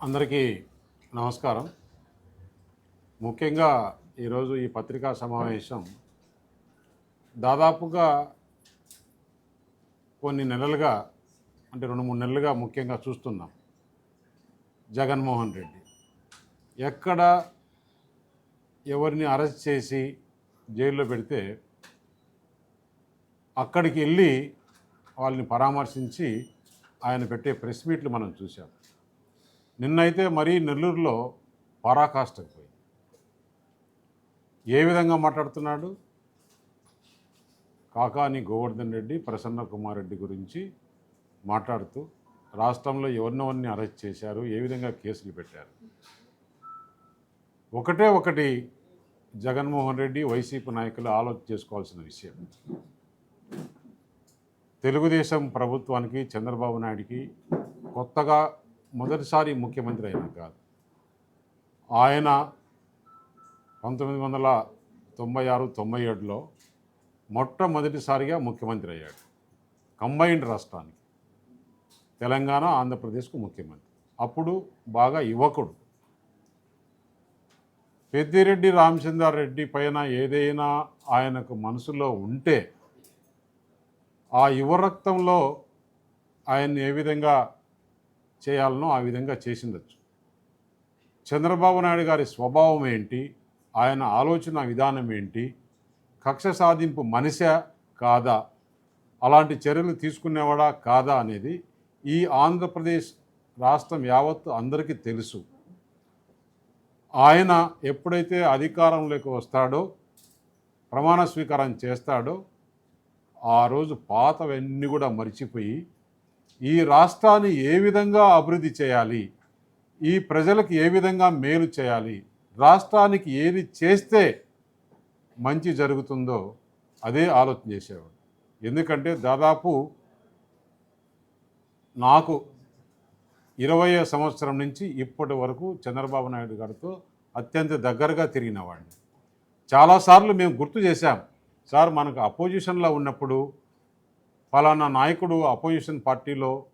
అందరికీ నమస్కారం. ముఖ్యంగా ఈరోజు ఈ పత్రికా సమావేశం దాదాపుగా కొన్ని నెలలుగా అంటే రెండు మూడు నెలలుగా ముఖ్యంగా చూస్తున్నాం. జగన్మోహన్ రెడ్డి ఎక్కడ ఎవరిని అరెస్ట్ చేసి జైల్లో పెడితే అక్కడికి వెళ్ళి వాళ్ళని పరామర్శించి ఆయన పెట్టే ప్రెస్ మీట్లు మనం చూసాం నిన్నైతే మరీ నెల్లూరులో పరాకాష్ట పోయి ఏ విధంగా మాట్లాడుతున్నాడు? కాకాని గోవర్ధన్ రెడ్డి ప్రసన్న కుమార్ రెడ్డి గురించి మాట్లాడుతూ రాష్ట్రంలో ఎవరినెవరిని అరెస్ట్ చేశారు? ఏ విధంగా కేసులు పెట్టారు? ఒకటే ఒకటి జగన్మోహన్ రెడ్డి వైసీపీ నాయకులు ఆలోచన చేసుకోవాల్సిన విషయం. తెలుగుదేశం ప్రభుత్వానికి చంద్రబాబు నాయుడికి కొత్తగా మొదటిసారి ముఖ్యమంత్రి అయిన కాదు. ఆయన పంతొమ్మిది వందల తొంభై ఆరు తొంభై ఏడులో మొట్టమొదటిసారిగా ముఖ్యమంత్రి అయ్యాడు. కంబైన్డ్ రాష్ట్రానికి. తెలంగాణ ఆంధ్రప్రదేశ్కు ముఖ్యమంత్రి. అప్పుడు బాగా యువకుడు. పెద్దిరెడ్డి రామచంద్రారెడ్డి పైన ఏదైనా ఆయనకు మనసులో ఉంటే ఆ యువ రక్తంలో ఆయన్ని ఏ విధంగా చేయాలనో ఆ విధంగా చేసిండొచ్చు. చంద్రబాబు నాయుడు గారి స్వభావం ఏంటి? ఆయన ఆలోచన విధానం ఏంటి? కక్ష సాధింపు మనిషా కాదా? అలాంటి చర్యలు తీసుకునేవాడా కాదా అనేది ఈ ఆంధ్రప్రదేశ్ రాష్ట్రం యావత్తు అందరికీ తెలుసు. ఆయన ఎప్పుడైతే అధికారంలోకి వస్తాడో ప్రమాణ స్వీకారం చేస్తాడో ఆ రోజు పాతవన్నీ కూడా మర్చిపోయి ఈ రాష్ట్రాన్ని ఏ విధంగా అభివృద్ధి చేయాలి? ఈ ప్రజలకు ఏ విధంగా మేలు చేయాలి? రాష్ట్రానికి ఏది చేస్తే మంచి జరుగుతుందో అదే ఆలోచన చేసేవాడు. ఎందుకంటే దాదాపు నాకు ఇరవై సంవత్సరం నుంచి ఇప్పటి వరకు చంద్రబాబు నాయుడు గారితో అత్యంత దగ్గరగా తిరిగిన వాడిని. చాలాసార్లు మేము గుర్తు చేశాం సార్ మనకు అపోజిషన్లో ఉన్నప్పుడు ఫలానా నాయకుడు అపోజిషన్ పార్టీలో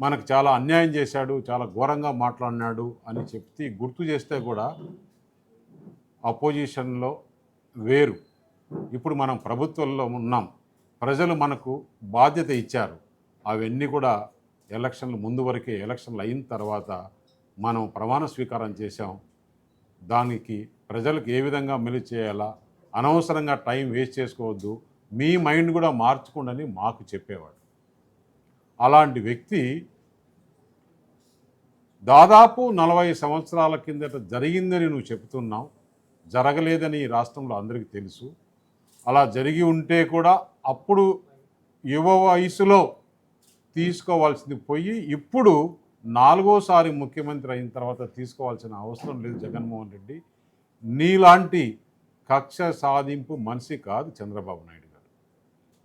మనకు చాలా అన్యాయం చేశాడు చాలా ఘోరంగా మాట్లాడినాడు అని చెప్తే గుర్తు చేస్తే కూడా అపోజిషన్లో వేరు. ఇప్పుడు మనం ప్రభుత్వంలో ఉన్నాం. ప్రజలు మనకు బాధ్యత ఇచ్చారు. అవన్నీ కూడా ఎలక్షన్లు ముందు వరకే ఎలక్షన్లు అయిన తర్వాత మనం ప్రమాణ స్వీకారం చేశాం. దానికి ప్రజలకు ఏ విధంగా మెలు చేయాలా? అనవసరంగా టైం వేస్ట్ చేసుకోవద్దు. మీ మైండ్ కూడా మార్చుకోండి మాకు చెప్పేవాడు. అలాంటి వ్యక్తి దాదాపు నలభై సంవత్సరాల కిందట జరిగిందని నువ్వు చెప్తున్నావు జరగలేదని ఈ రాష్ట్రంలో అందరికీ తెలుసు. అలా జరిగి ఉంటే కూడా అప్పుడు యువ వయసులో తీసుకోవాల్సింది పోయి ఇప్పుడు నాలుగోసారి ముఖ్యమంత్రి అయిన తర్వాత తీసుకోవాల్సిన అవసరం లేదు జగన్మోహన్ రెడ్డి. నీలాంటి కక్ష సాధింపు మనిషి కాదు చంద్రబాబు నాయుడు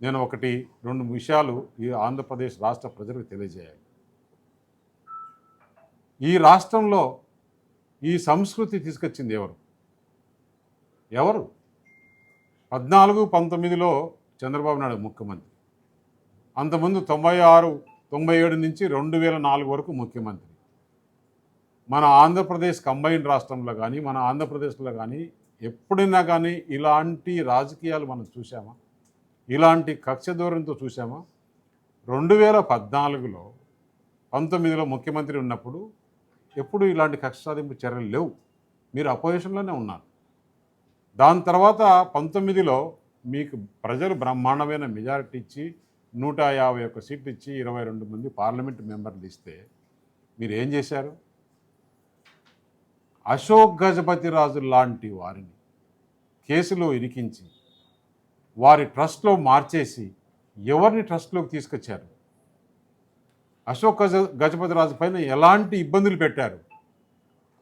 నేను ఒకటి రెండు విషయాలు ఈ ఆంధ్రప్రదేశ్ రాష్ట్ర ప్రజలకు తెలియజేయాలి. ఈ రాష్ట్రంలో ఈ సంస్కృతి తీసుకొచ్చింది ఎవరు? ఎవరు? పద్నాలుగు పంతొమ్మిదిలో చంద్రబాబు నాయుడు ముఖ్యమంత్రి. అంతకుముందు తొంభై ఆరు తొంభై ఏడు నుంచి రెండు వేల నాలుగు వరకు ముఖ్యమంత్రి. మన ఆంధ్రప్రదేశ్ కంబైన్ రాష్ట్రంలో కానీ మన ఆంధ్రప్రదేశ్లో కానీ ఎప్పుడైనా కానీ ఇలాంటి రాజకీయాలు మనం చూసామా ఇలాంటి కక్ష దూరంతో చూసామా రెండు వేల పద్నాలుగులో పంతొమ్మిదిలో ముఖ్యమంత్రి ఉన్నప్పుడు ఎప్పుడు ఇలాంటి కక్ష సాధింపు చర్యలు లేవు. మీరు అపోజిషన్లోనే ఉన్నారు. దాని తర్వాత పంతొమ్మిదిలో మీకు ప్రజలు బ్రహ్మాండమైన మెజారిటీ ఇచ్చి నూట యాభై ఒక్క సీట్లు ఇచ్చి ఇరవై రెండు మంది పార్లమెంట్ మెంబర్లు ఇస్తే మీరు ఏం చేశారు? అశోక్ గజపతి రాజు లాంటి వారిని కేసులో ఇరికించి వారి ట్రస్ట్లో మార్చేసి ఎవరిని ట్రస్ట్లోకి తీసుకొచ్చారు? అశోక్ గజ పైన ఎలాంటి ఇబ్బందులు పెట్టారు?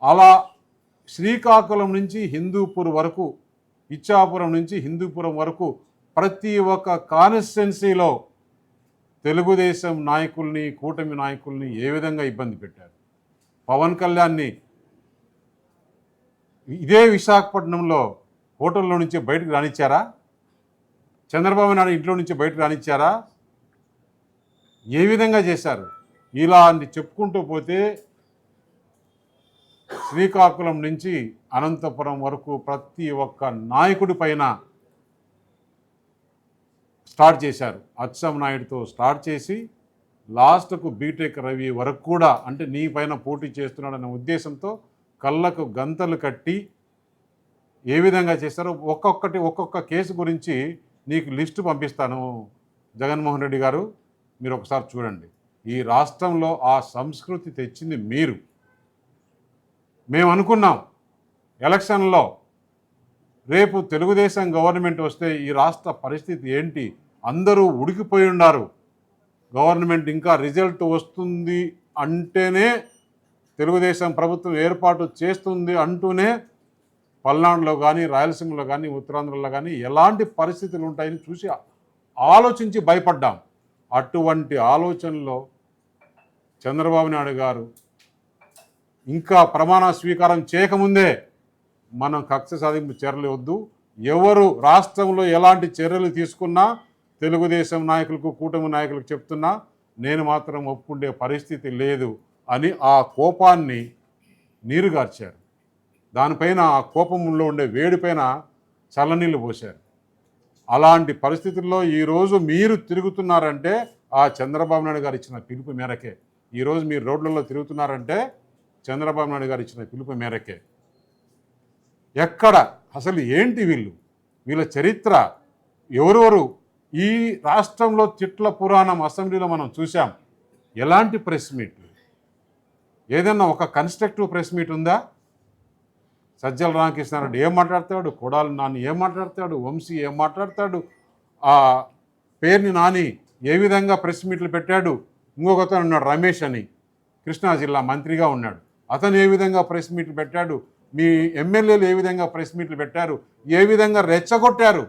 అలా శ్రీకాకుళం నుంచి హిందూపూర్ వరకు ఇచ్చాపురం నుంచి హిందూపురం వరకు ప్రతి ఒక్క కాన్స్టిట్యున్సీలో తెలుగుదేశం నాయకుల్ని కూటమి నాయకుల్ని ఏ విధంగా ఇబ్బంది పెట్టారు? పవన్ కళ్యాణ్ని ఇదే విశాఖపట్నంలో హోటల్లో నుంచి బయటకు రానిచ్చారా? చంద్రబాబు నాయుడు ఇంట్లో నుంచి బయటకు రానిచ్చారా? ఏ విధంగా చేశారు? ఇలాంటి చెప్పుకుంటూ పోతే శ్రీకాకుళం నుంచి అనంతపురం వరకు ప్రతి ఒక్క నాయకుడి పైన స్టార్ట్ చేశారు. అచ్చం నాయుడుతో స్టార్ట్ చేసి లాస్ట్కు బీటెక్ రవి వరకు కూడా అంటే నీ పైన పోటీ చేస్తున్నాడనే ఉద్దేశంతో కళ్ళకు గంతలు కట్టి ఏ విధంగా చేస్తారో ఒక్కొక్కటి ఒక్కొక్క కేసు గురించి నీకు లిస్టు పంపిస్తాను. జగన్మోహన్ రెడ్డి గారు మీరు ఒకసారి చూడండి. ఈ రాష్ట్రంలో ఆ సంస్కృతి తెచ్చింది మీరు. మేము అనుకున్నాం ఎలక్షన్లో రేపు తెలుగుదేశం గవర్నమెంట్ వస్తే ఈ రాష్ట్ర పరిస్థితి ఏంటి? అందరూ ఉడికిపోయి ఉన్నారు. గవర్నమెంట్ ఇంకా రిజల్ట్ వస్తుంది అంటేనే తెలుగుదేశం ప్రభుత్వం ఏర్పాటు చేస్తుంది అంటూనే పల్నాడులో కానీ రాయలసీమలో కానీ ఉత్తరాంధ్రలో కానీ ఎలాంటి పరిస్థితులు ఉంటాయని చూసి ఆలోచించి భయపడ్డాం. అటువంటి ఆలోచనలో చంద్రబాబు నాయుడు గారు ఇంకా ప్రమాణ స్వీకారం చేయకముందే మనం కక్ష సాధింపు చర్యలు వద్దు. ఎవరు రాష్ట్రంలో ఎలాంటి చర్యలు తీసుకున్నా తెలుగుదేశం నాయకులకు కూటమి నాయకులకు చెప్తున్నా నేను మాత్రం ఒప్పుకుండే పరిస్థితి లేదు అని ఆ కోపాన్ని నీరుగార్చారు. దానిపైన ఆ కోపంలో ఉండే వేడిపైన చల్లనీళ్ళు పోశారు. అలాంటి పరిస్థితుల్లో ఈరోజు మీరు తిరుగుతున్నారంటే ఆ చంద్రబాబు నాయుడు గారు ఇచ్చిన పిలుపు మేరకే. ఈరోజు మీరు రోడ్లలో తిరుగుతున్నారంటే చంద్రబాబు నాయుడు గారు ఇచ్చిన పిలుపు మేరకే. ఎక్కడ అసలు ఏంటి వీళ్ళు? వీళ్ళ చరిత్ర ఎవరెవరు? ఈ రాష్ట్రంలో తిట్ల పురాణం అసెంబ్లీలో మనం చూసాం ఎలాంటి ప్రెస్ మీట్లు? ఏదన్నా ఒక కన్స్ట్రక్టివ్ ప్రెస్ మీట్ ఉందా? సజ్జల రామకృష్ణారెడ్డి ఏం మాట్లాడతాడు? కొడాలి నాని ఏం మాట్లాడతాడు? వంశీ ఏం మాట్లాడతాడు? ఆ పేరుని నాని ఏ విధంగా ప్రెస్ మీట్లు పెట్టాడు? ఇంకొకతను ఉన్నాడు రమేష్ అని. కృష్ణా జిల్లా మంత్రిగా ఉన్నాడు. అతను ఏ విధంగా ప్రెస్ మీట్లు పెట్టాడు? మీ ఎమ్మెల్యేలు ఏ విధంగా ప్రెస్ మీట్లు పెట్టారు? ఏ విధంగా రెచ్చగొట్టారు?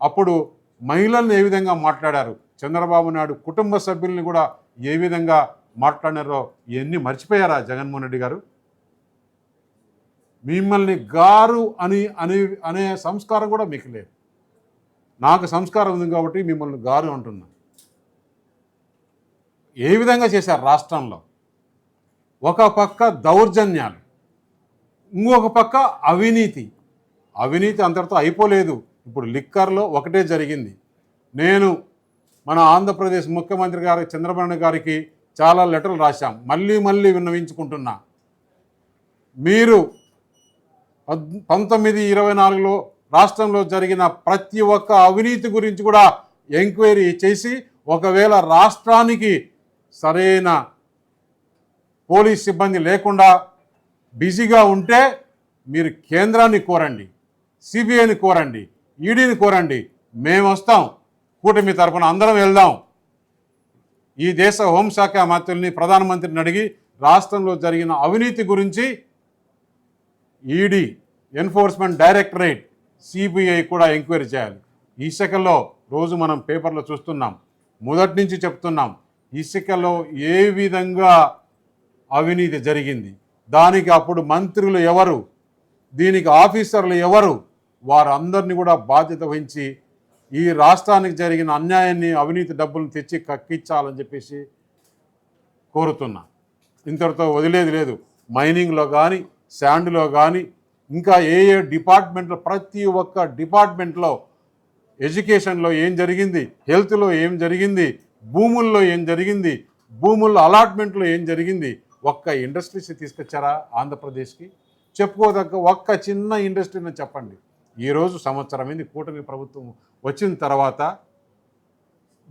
అప్పుడు మహిళల్ని ఏ విధంగా మాట్లాడారు? చంద్రబాబు నాయుడు కుటుంబ సభ్యుల్ని కూడా ఏ విధంగా మాట్లాడినారో ఇవన్నీ మర్చిపోయారా జగన్మోహన్ రెడ్డి గారు? మిమ్మల్ని గారు అని అనే అనే సంస్కారం కూడా మీకు లేదు. నాకు సంస్కారం ఉంది కాబట్టి మిమ్మల్ని గారు అంటున్నా. ఏ విధంగా చేశారు రాష్ట్రంలో? ఒక పక్క దౌర్జన్యాలు ఇంకొక పక్క అవినీతి. అవినీతి అంతటితో అయిపోలేదు. ఇప్పుడు లిక్కర్లో ఒకటే జరిగింది. నేను మన ఆంధ్రప్రదేశ్ ముఖ్యమంత్రి గారి చంద్రబాబు గారికి చాలా లెటర్లు రాశాం. మళ్ళీ మళ్ళీ విన్నవించుకుంటున్నా. మీరు పంతొమ్మిది ఇరవై నాలుగులో రాష్ట్రంలో జరిగిన ప్రతి ఒక్క అవినీతి గురించి కూడా ఎంక్వైరీ చేసి ఒకవేళ రాష్ట్రానికి సరైన పోలీస్ సిబ్బంది లేకుండా బిజీగా ఉంటే మీరు కేంద్రాన్ని కోరండి సిబిఐని కోరండి ఈడీని కోరండి. మేము వస్తాం కూటమి తరఫున అందరం వెళ్దాం. ఈ దేశ హోంశాఖ మంత్రుల్ని ప్రధానమంత్రిని అడిగి రాష్ట్రంలో జరిగిన అవినీతి గురించి ఈడీ ఎన్ఫోర్స్మెంట్ డైరెక్టరేట్ సిబిఐ కూడా ఎంక్వైరీ చేయాలి. ఇసుకలో రోజు మనం పేపర్లో చూస్తున్నాం. మొదటి నుంచి చెప్తున్నాం ఇసుకలో ఏ విధంగా అవినీతి జరిగింది? దానికి అప్పుడు మంత్రులు ఎవరు? దీనికి ఆఫీసర్లు ఎవరు? వారందరినీ కూడా బాధ్యత వహించి ఈ రాష్ట్రానికి జరిగిన అన్యాయాన్ని అవినీతి డబ్బులను తెచ్చి కక్కించాలని చెప్పేసి కోరుతున్నా. ఇంతటితో వదిలేది లేదు. మైనింగ్లో కానీ శాండ్లో కానీ ఇంకా ఏ ఏ డిపార్ట్మెంట్లో ప్రతి ఒక్క డిపార్ట్మెంట్లో ఎడ్యుకేషన్లో ఏం జరిగింది హెల్త్లో ఏం జరిగింది భూముల్లో ఏం జరిగింది భూముల్లో అలాట్మెంట్లో ఏం జరిగింది ఒక్క ఇండస్ట్రీస్ తీసుకొచ్చారా ఆంధ్రప్రదేశ్కి? చెప్పుకోదగ్గ ఒక్క చిన్న ఇండస్ట్రీని చెప్పండి. ఈరోజు సంవత్సరమైంది కూటమి ప్రభుత్వం వచ్చిన తర్వాత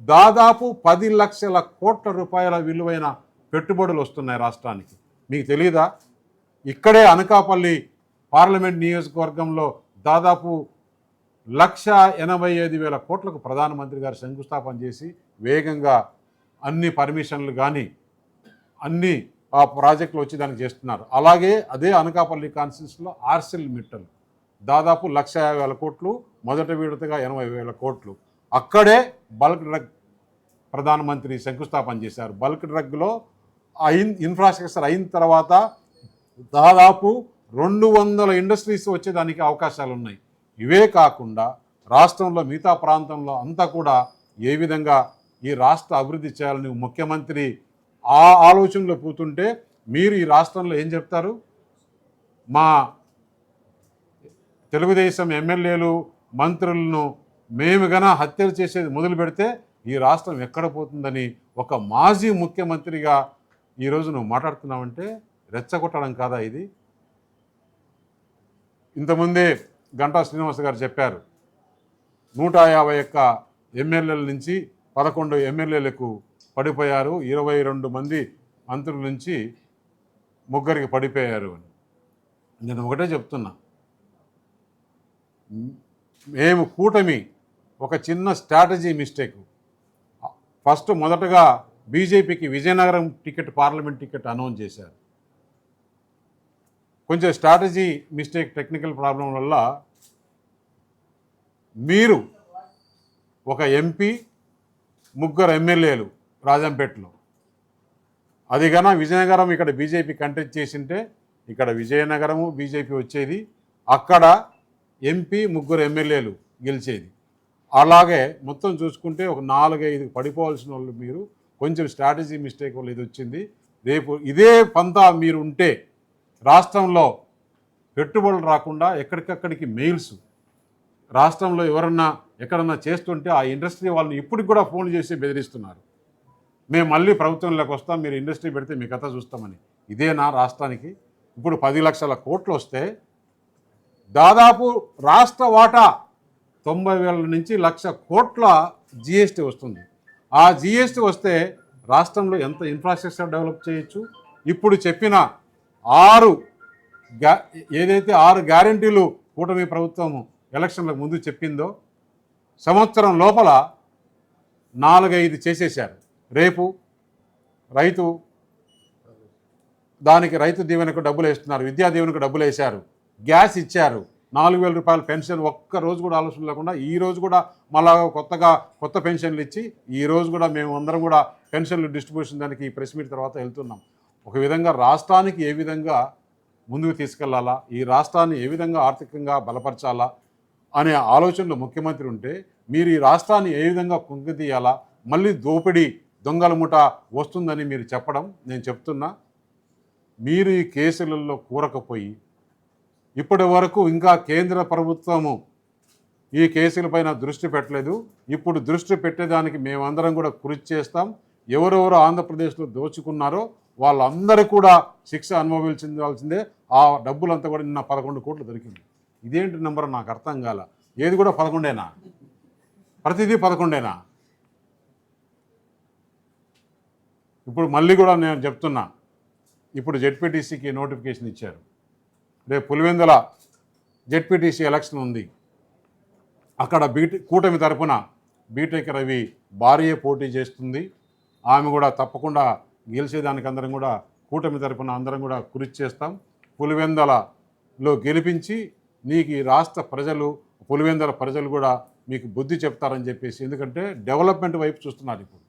దాదాపు పది లక్షల కోట్ల రూపాయల విలువైన పెట్టుబడులు వస్తున్నాయి రాష్ట్రానికి. మీకు తెలియదా ఇక్కడే అనకాపల్లి పార్లమెంట్ నియోజకవర్గంలో దాదాపు లక్ష ఎనభై ఐదు వేల కోట్లకు ప్రధానమంత్రి గారు శంకుస్థాపన చేసి వేగంగా అన్ని పర్మిషన్లు కానీ అన్ని ఆ ప్రాజెక్టులు వచ్చి దానికి చేస్తున్నారు. అలాగే అదే అనకాపల్లి కాన్స్టిట్యూన్స్లో ఆర్సిల్ మిట్టల్. దాదాపు లక్ష వేల కోట్లు మొదటి విడతగా ఎనభై వేల కోట్లు. అక్కడే బల్క్ డ్రగ్ ప్రధానమంత్రి శంకుస్థాపన చేశారు. బల్క్ డ్రగ్లో అయిన ఇన్ఫ్రాస్ట్రక్చర్ అయిన తర్వాత దాదాపు రెండు వందల ఇండస్ట్రీస్ వచ్చేదానికి అవకాశాలు ఉన్నాయి ఇవే కాకుండా రాష్ట్రంలో మిగతా ప్రాంతంలో అంతా కూడా ఏ విధంగా ఈ రాష్ట్ర అభివృద్ధి చేయాలని ముఖ్యమంత్రి ఆ ఆలోచనలో పోతుంటే మీరు ఈ రాష్ట్రంలో ఏం చెప్తారు? మా తెలుగుదేశం ఎమ్మెల్యేలు మంత్రులను మేము గన హత్యలు చేసేది మొదలు పెడితే ఈ రాష్ట్రం ఎక్కడ పోతుందని ఒక మాజీ ముఖ్యమంత్రిగా ఈరోజు నువ్వు మాట్లాడుతున్నావంటే రెచ్చగొట్టడం కాదా ఇది? ఇంతకుముందే గంటా శ్రీనివాస్ గారు చెప్పారు నూట యాభై ఒక్క ఎమ్మెల్యేల నుంచి పదకొండు ఎమ్మెల్యేలకు పడిపోయారు ఇరవై రెండు మంది మంత్రుల నుంచి ముగ్గురికి పడిపోయారు అని. నేను ఒకటే చెప్తున్నా. మేము కూటమి ఒక చిన్న స్ట్రాటజీ మిస్టేక్. ఫస్ట్ మొదటగా బీజేపీకి Vizianagaram ticket parliament ticket announce చేశారు. కొంచెం స్ట్రాటజీ మిస్టేక్ టెక్నికల్ ప్రాబ్లం వల్ల మీరు ఒక ఎంపీ ముగ్గురు ఎమ్మెల్యేలు రాజంపేటలో. అది కన్నా విజయనగరం ఇక్కడ బీజేపీ కంటెస్ట్ చేసింటే ఇక్కడ విజయనగరము బీజేపీ వచ్చేది అక్కడ ఎంపీ ముగ్గురు ఎమ్మెల్యేలు గెలిచేది. అలాగే మొత్తం చూసుకుంటే ఒక నాలుగైదు పడిపోవాల్సిన వాళ్ళు మీరు కొంచెం స్ట్రాటజీ మిస్టేక్ వల్ల ఇది వచ్చింది. రేపు ఇదే పంతా మీరు ఉంటే రాష్ట్రంలో పెట్టుబడులు రాకుండా ఎక్కడికక్కడికి మెయిల్స్ రాష్ట్రంలో ఎవరన్నా ఎక్కడన్నా చేస్తుంటే ఆ ఇండస్ట్రీ వాళ్ళని ఇప్పటికి కూడా ఫోన్ చేసి బెదిరిస్తున్నారు. మేము మళ్ళీ ప్రభుత్వంలోకి వస్తాం మీరు ఇండస్ట్రీ పెడితే మీ కథ చూస్తామని. ఇదేనా రాష్ట్రానికి? ఇప్పుడు పది లక్షల కోట్లు వస్తే దాదాపు రాష్ట్ర వాటా తొంభై వేల నుంచి లక్ష కోట్ల జిఎస్టీ వస్తుంది. ఆ జిఎస్టీ వస్తే రాష్ట్రంలో ఎంత ఇన్ఫ్రాస్ట్రక్చర్ డెవలప్ చేయొచ్చు? ఇప్పుడు చెప్పిన ఆరు గ్యా ఏదైతే ఆరు గ్యారంటీలు కూటమి ప్రభుత్వం ఎలక్షన్లకు ముందు చెప్పిందో సంవత్సరం లోపల నాలుగైదు చేసేశారు. రేపు రైతు దానికి రైతు దీవెనకు డబ్బులు వేస్తున్నారు విద్యా దీవెనకు డబ్బులు వేశారు గ్యాస్ ఇచ్చారు నాలుగు వేల రూపాయల పెన్షన్ ఒక్క రోజు కూడా ఆలోచన లేకుండా ఈ రోజు కూడా మళ్ళా కొత్తగా కొత్త పెన్షన్లు ఇచ్చి ఈ రోజు కూడా మేము అందరం కూడా పెన్షన్లు డిస్ట్రిబ్యూషన్ దానికి ప్రెస్ మీట్ తర్వాత వెళ్తున్నాం. ఒక విధంగా రాష్ట్రానికి ఏ విధంగా ముందుకు తీసుకెళ్ళాలా ఈ రాష్ట్రాన్ని ఏ విధంగా ఆర్థికంగా బలపరచాలా అనే ఆలోచనలో ముఖ్యమంత్రి ఉంటే మీరు ఈ రాష్ట్రాన్ని ఏ విధంగా కుంగదీయాలా మళ్ళీ దోపిడీ దొంగల ముఠ వస్తుందని మీరు చెప్పడం నేను చెప్తున్నా. మీరు ఈ కేసులలో కూరకపోయి ఇప్పటి వరకు ఇంకా కేంద్ర ప్రభుత్వము ఈ కేసులపైన దృష్టి పెట్టలేదు. ఇప్పుడు దృష్టి పెట్టేదానికి మేమందరం కూడా కృషి చేస్తాం. ఎవరెవరు ఆంధ్రప్రదేశ్లో దోచుకున్నారో వాళ్ళందరూ కూడా శిక్ష అనుభవించాల్సిందే. ఆ డబ్బులంతా కూడా నిన్న పదకొండు కోట్లు దొరికింది. ఇదేంటి నెంబర్ నాకు అర్థం కాల. ఏది కూడా పదకొండేనా? ప్రతిదీ పదకొండేనా? ఇప్పుడు మళ్ళీ కూడా నేను చెప్తున్నా. ఇప్పుడు జెడ్పీటీసీకి నోటిఫికేషన్ ఇచ్చారు. రేపు పులివెందుల జెడ్పీటీసీ ఎలక్షన్ ఉంది. అక్కడ బీటెక్ కూటమి తరపున బీటెక్ రవి భార్య పోటీ చేస్తుంది. ఆమె కూడా తప్పకుండా గెలిచేదానికి అందరం కూడా కూటమి తరపున అందరం కూడా కృషి చేస్తాం. పులివెందలలో గెలిపించి నీకు ఈ రాష్ట్ర ప్రజలు పులివెందల ప్రజలు కూడా మీకు బుద్ధి చెప్తారని చెప్పేసి. ఎందుకంటే డెవలప్మెంట్ వైపు చూస్తున్నారు ఇప్పుడు.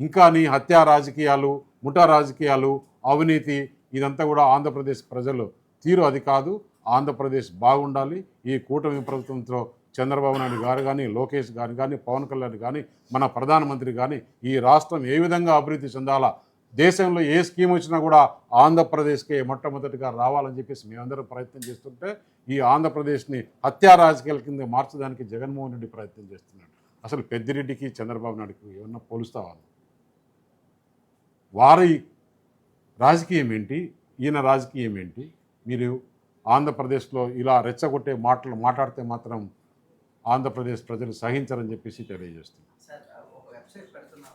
ఇంకా నీ హత్యా రాజకీయాలు ముఠా రాజకీయాలు అవినీతి ఇదంతా కూడా ఆంధ్రప్రదేశ్ ప్రజలు తీరు. అది కాదు ఆంధ్రప్రదేశ్ బాగుండాలి. ఈ కూటమి ప్రభుత్వంతో చంద్రబాబు నాయుడు గారు కానీ లోకేష్ గారు కానీ పవన్ కళ్యాణ్ కానీ మన ప్రధానమంత్రి కానీ ఈ రాష్ట్రం ఏ విధంగా అభివృద్ధి చెందాలా దేశంలో ఏ స్కీమ్ వచ్చినా కూడా ఆంధ్రప్రదేశ్కే మొట్టమొదటిగా రావాలని చెప్పేసి మేమందరం ప్రయత్నం చేస్తుంటే ఈ ఆంధ్రప్రదేశ్ని హత్యా రాజకీయాల కింద మార్చడానికి జగన్మోహన్ రెడ్డి ప్రయత్నం చేస్తున్నాడు. అసలు పెద్దిరెడ్డికి చంద్రబాబు నాయుడుకి ఏమన్నా పోలుస్తావా? వారి రాజకీయం ఏంటి? ఈయన రాజకీయం ఏంటి? మీరు ఆంధ్రప్రదేశ్లో ఇలా రెచ్చగొట్టే మాటలు మాట్లాడితే మాత్రం ఆంధ్రప్రదేశ్ ప్రజలు సహించరని చెప్పేసి తెలియజేస్తున్నారు.